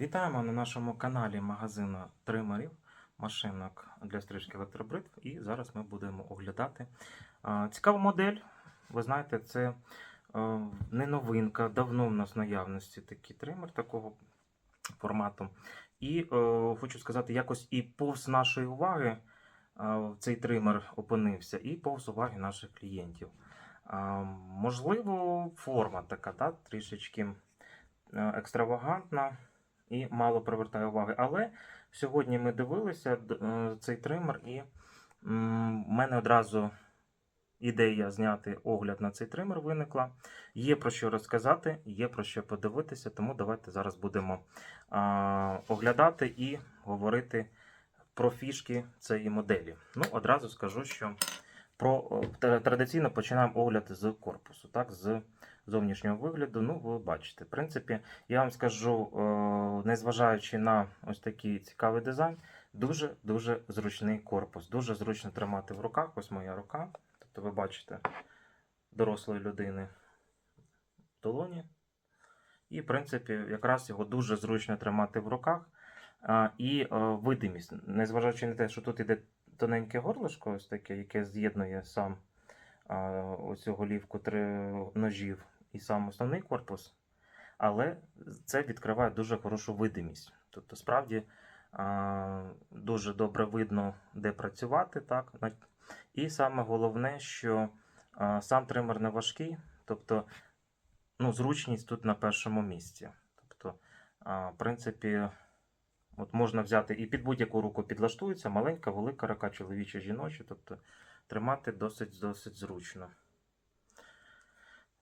Вітаємо на нашому каналі магазину тримерів машинок для стрижки електробритв. І зараз ми будемо оглядати цікаву модель. Ви знаєте, це е, не новинка, давно в нас в наявності такий тример такого формату. І е, хочу сказати, якось і повз нашої уваги е, цей тример опинився, і повз уваги наших клієнтів. Можливо, форма така, да, трішечки екстравагантна і мало привертає уваги. Але сьогодні ми дивилися е, цей тример, і в мене одразу ідея зняти огляд на цей тример виникла. Є про що розказати, є про що подивитися, тому давайте зараз будемо оглядати і говорити про фішки цієї моделі. Ну, одразу скажу, що про традиційно починаємо огляд з корпусу, так, з зовнішнього вигляду. Ну, ви бачите, в принципі, я вам скажу, е, незважаючи на ось такий цікавий дизайн, дуже дуже зручний корпус. Дуже зручно тримати в руках. Ось моя рука. Тобто, ви бачите дорослої людини в долоні. І, в принципі, якраз його дуже зручно тримати в руках. І е, видимість, незважаючи на те, що тут іде тоненьке горлишко, ось таке, яке з'єднує сам оцю голівку три ножів і сам основний корпус, але це відкриває дуже хорошу видимість. Тобто, справді дуже добре видно, де працювати. Так? І саме головне, що сам тример не важкий, тобто ну, зручність тут на першому місці. Тобто, в принципі, от можна взяти і під будь-яку руку підлаштується, маленька, велика рука, чоловіча, жіноча, тобто тримати досить досить зручно.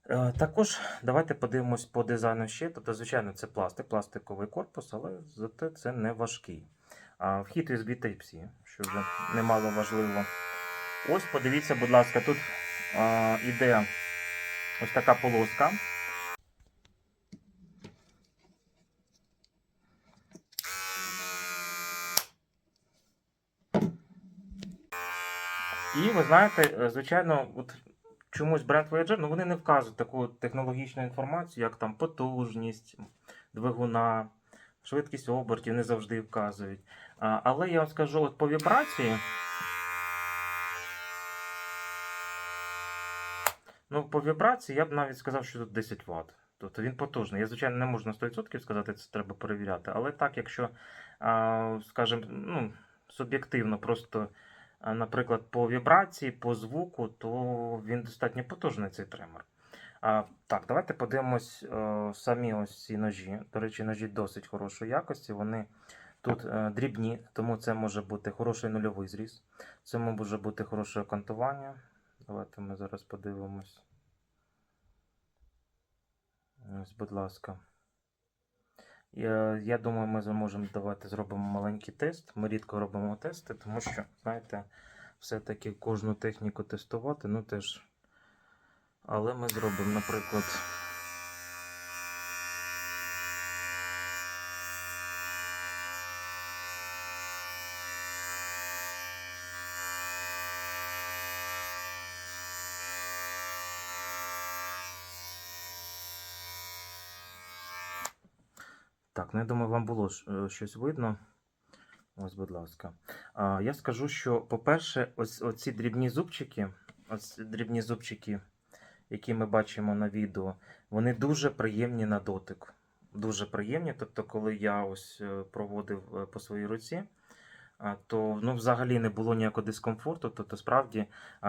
Е, Також давайте подивимось по дизайну ще. Тобто, звичайно, це пластик, пластиковий корпус, але зате це не важкий. Вхід USB Type-C, що вже немало важливо. Ось подивіться, будь ласка, тут а, іде ось така полоска. І ви знаєте, е, звичайно, от чомусь бренд Voyager, ну вони не вказують таку технологічну інформацію, як там потужність двигуна, швидкість обертів не завжди вказують. А, але я вам скажу, от по вібрації. Ну, по вібрації я б навіть сказав, що тут 10 Вт. Тобто він потужний. Я, звичайно, не можу на 100% сказати, це треба перевіряти. Але так, якщо, скажімо, ну, суб'єктивно, просто, наприклад, по вібрації, по звуку, то він достатньо потужний цей тример. А, так, давайте подивимось е, самі ось ці ножі. До речі, ножі досить хорошої якості. Вони тут е, дрібні, тому це може бути хороший нульовий зріз. Це може бути хороше кантування. Давайте ми зараз подивимось. Ось, будь ласка. Я, я думаю, ми зможемо давати зробимо маленький тест. Ми рідко робимо тести, тому що, знаєте, все-таки кожну техніку тестувати, ну теж. Але ми зробимо, наприклад. Так, ну я думаю, вам було е, щось видно. Ось, будь ласка. А, я скажу, що, по-перше, ось оці дрібні зубчики, ось дрібні зубчики, які ми бачимо на відео, вони дуже приємні на дотик. Дуже приємні. Тобто, коли я ось е, проводив е, по своїй руці, то ну, взагалі не було ніякого дискомфорту. Тобто, справді,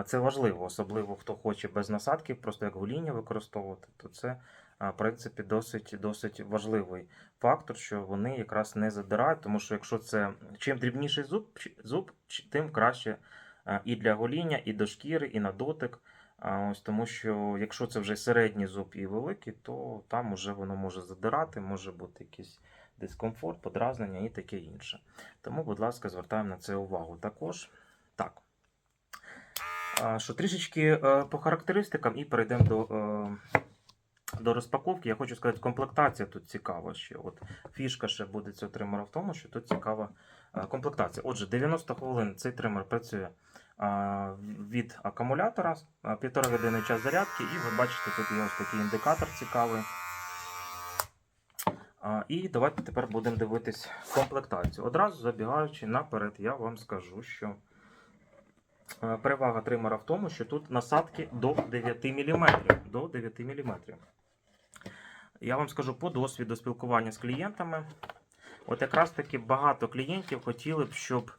це важливо, особливо хто хоче без насадки, просто як гоління використовувати, то це, в принципі, досить, досить важливий фактор, що вони якраз не задирають, тому що якщо це чим дрібніший зуб, зуб тим краще і для гоління, і до шкіри, і на дотик. Ось тому що якщо це вже середній зуб і великий, то там уже воно може задирати, може бути якийсь дискомфорт, подразнення і таке інше. Тому, будь ласка, звертаємо на це увагу. Також так. Що трішечки е, по характеристикам і перейдемо до, е, до розпаковки. Я хочу сказати, комплектація тут цікава ще. От фішка ще буде цього тримера в тому, що тут цікава е, комплектація. Отже, 90 хвилин цей тример працює від акумулятора, півтора години час зарядки, і ви бачите, тут є ось такий індикатор цікавий. І давайте тепер будемо дивитись комплектацію. Одразу забігаючи наперед, я вам скажу, що е, перевага тримера в тому, що тут насадки до 9 мм. До 9 мм. Я вам скажу по досвіду спілкування з клієнтами. От якраз таки багато клієнтів хотіли б, щоб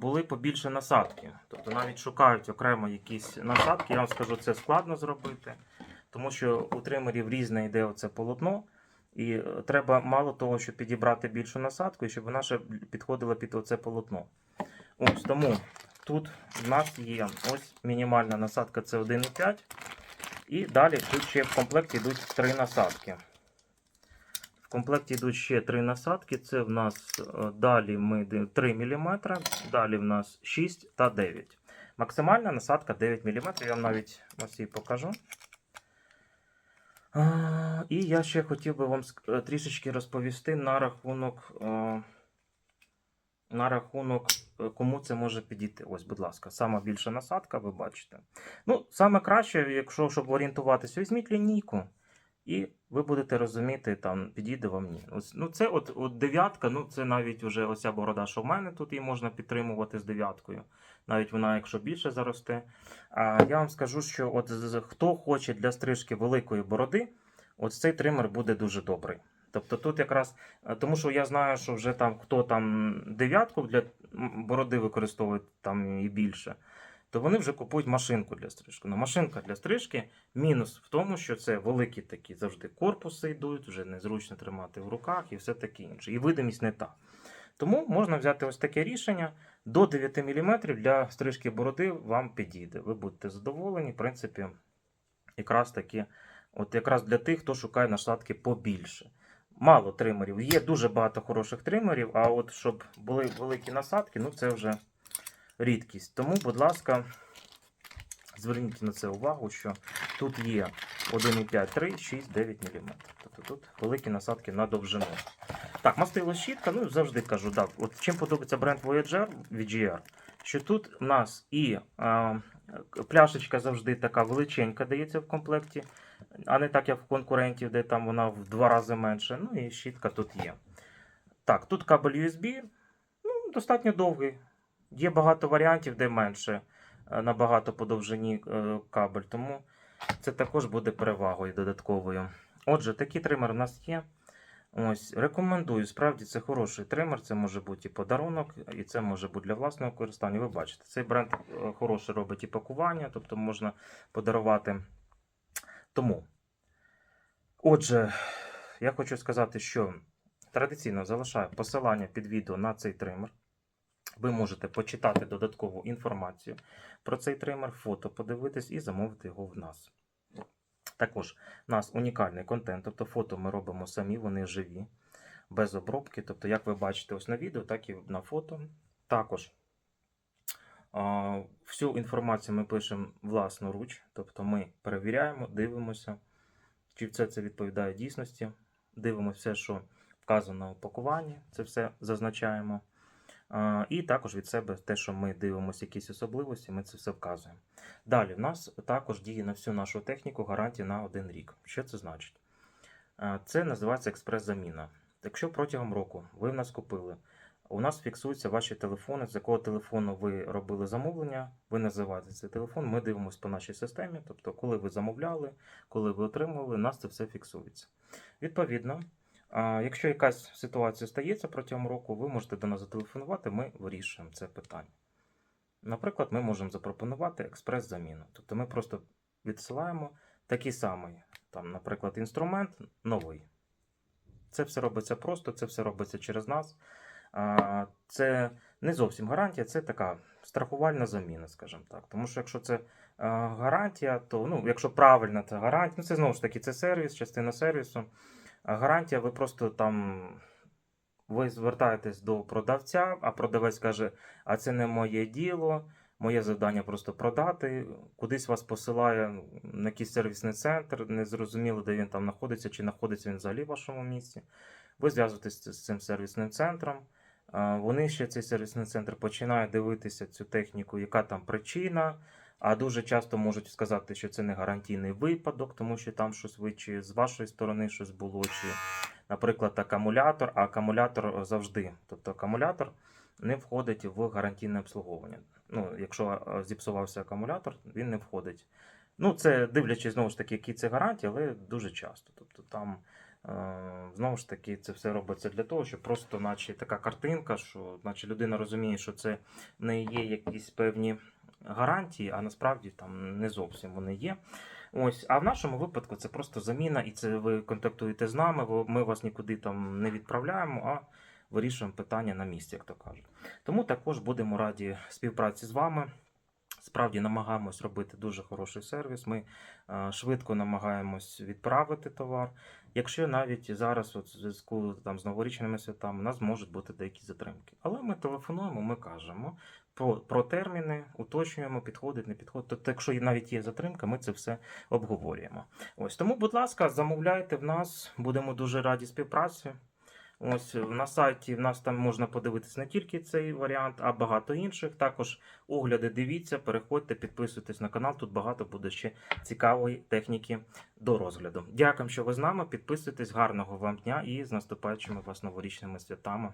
були побільше насадки. Тобто навіть шукають окремо якісь насадки. Я вам скажу, це складно зробити, тому що у тримерів різне йде оце полотно. І е, треба мало того, щоб підібрати більшу насадку, і щоб вона ще підходила під оце полотно. Ось тому тут в нас є ось мінімальна насадка це 1,5. І далі тут ще в комплекті йдуть три насадки. В комплекті йдуть ще три насадки. Це в нас е, далі ми 3 мм, далі в нас 6 та 9. Максимальна насадка 9 мм. Я вам навіть ось її покажу. І я ще хотів би вам е, трішечки розповісти на рахунок, е, на рахунок, е, кому це може підійти. Ось, будь ласка, сама більша насадка, ви бачите. Ну, саме краще, якщо щоб орієнтуватися, візьміть лінійку, і ви будете розуміти, там підійде вам ні. Ось, ну, це от, от дев'ятка, ну це навіть вже оця борода, що в мене тут її можна підтримувати з дев'яткою. Навіть вона, якщо більше заросте. А я вам скажу, що от хто хоче для стрижки великої бороди, от цей тример буде дуже добрий. Тобто тут якраз, е, тому що я знаю, що вже там хто там дев'ятку для бороди використовує там і більше, то вони вже купують машинку для стрижки. Ну, машинка для стрижки мінус в тому, що це великі такі завжди корпуси йдуть, вже незручно тримати в руках і все таке інше. І видимість не та. Тому можна взяти ось таке рішення. До 9 мм для стрижки бороди вам підійде. Ви будете задоволені, в принципі, якраз таки, от якраз для тих, хто шукає насадки побільше. Мало тримерів. Є дуже багато хороших тримерів, а от щоб були великі насадки, ну це вже рідкість. Тому, будь ласка, зверніть на це увагу, що тут є 1,5, 3, 6, 9 мм. Тобто тут великі насадки на довжину. Так, мастило щітка, ну завжди кажу, так, от чим подобається бренд Voyager VGR, що тут в нас і а, пляшечка завжди така величенька дається в комплекті, а не так, як в конкурентів, де там вона в два рази менше. Ну і щітка тут є. Так, тут кабель USB, ну, достатньо довгий. Є багато варіантів, де менше, е, набагато по довжині е, кабель, тому це також буде перевагою додатковою. Отже, такий тример у нас є. Ось, рекомендую. Справді це хороший тример, це може бути і подарунок, і це може бути для власного користування. Ви бачите, цей бренд е, хороше робить і пакування, тобто можна подарувати. Тому, отже, я хочу сказати, що традиційно залишаю посилання під відео на цей тример. Ви можете почитати додаткову інформацію про цей тример, фото подивитись і замовити його в нас. Також у нас унікальний контент, тобто фото ми робимо самі, вони живі, без обробки. Тобто, як ви бачите ось на відео, так і на фото. Також всю інформацію ми пишемо власноруч, тобто ми перевіряємо, дивимося, чи все це відповідає дійсності. Дивимося все, що вказано на упакуванні, це все зазначаємо. І також від себе те, що ми дивимося якісь особливості, ми це все вказуємо. Далі, в нас також діє на всю нашу техніку гарантія на один рік. Що це значить? Це називається експрес-заміна. Якщо протягом року ви в нас купили, у нас фіксуються ваші телефони, з якого телефону ви робили замовлення, ви називаєте цей телефон, ми дивимося по нашій системі, тобто, коли ви замовляли, коли ви отримували, у нас це все фіксується. Відповідно, якщо якась ситуація стається протягом року, ви можете до нас зателефонувати, ми вирішуємо це питання. Наприклад, ми можемо запропонувати експрес-заміну. Тобто ми просто відсилаємо такий самий, там, наприклад, інструмент новий. Це все робиться просто, це все робиться через нас. Це не зовсім гарантія, це така страхувальна заміна, скажімо так. Тому що якщо це гарантія, то ну, якщо правильно це гарантія, ну це знову ж таки це сервіс, частина сервісу. Гарантія, ви просто там ви звертаєтесь до продавця, а продавець каже, а це не моє діло. Моє завдання просто продати. Кудись вас посилає на якийсь сервісний центр, не зрозуміло, де він там знаходиться, чи знаходиться він взагалі в вашому місці. Ви зв'язуєтесь з цим сервісним центром. Вони ще цей сервісний центр починають дивитися цю техніку, яка там причина. А дуже часто можуть сказати, що це не гарантійний випадок, тому що там щось ви чи з вашої сторони щось було, чи наприклад, акумулятор, а акумулятор завжди. Тобто акумулятор не входить в гарантійне обслуговування. Ну, якщо зіпсувався акумулятор, він не входить. Ну, це дивлячись знову ж таки, які це гарантії, але дуже часто. Тобто там знову ж таки це все робиться для того, щоб просто, наче така картинка, що наче людина розуміє, що це не є якісь певні гарантії, а насправді там не зовсім вони є. Ось, а в нашому випадку це просто заміна, і це ви контактуєте з нами, ми вас нікуди там не відправляємо, а вирішуємо питання на місці, як то кажуть. Тому також будемо раді співпраці з вами. Справді намагаємось робити дуже хороший сервіс. Ми е, швидко намагаємось відправити товар. Якщо навіть зараз, от, в зв'язку там, з новорічними святами, у нас можуть бути деякі затримки. Але ми телефонуємо, ми кажемо про, про терміни, уточнюємо, підходить, не підходить. Тобто, якщо навіть є затримка, ми це все обговорюємо. Ось тому, будь ласка, замовляйте в нас, будемо дуже раді співпраці. Ось на сайті в нас там можна подивитись не тільки цей варіант, а багато інших. Також огляди дивіться, переходьте, підписуйтесь на канал. Тут багато буде ще цікавої техніки до розгляду. Дякую, що ви з нами. Підписуйтесь, гарного вам дня і з наступаючими вас новорічними святами.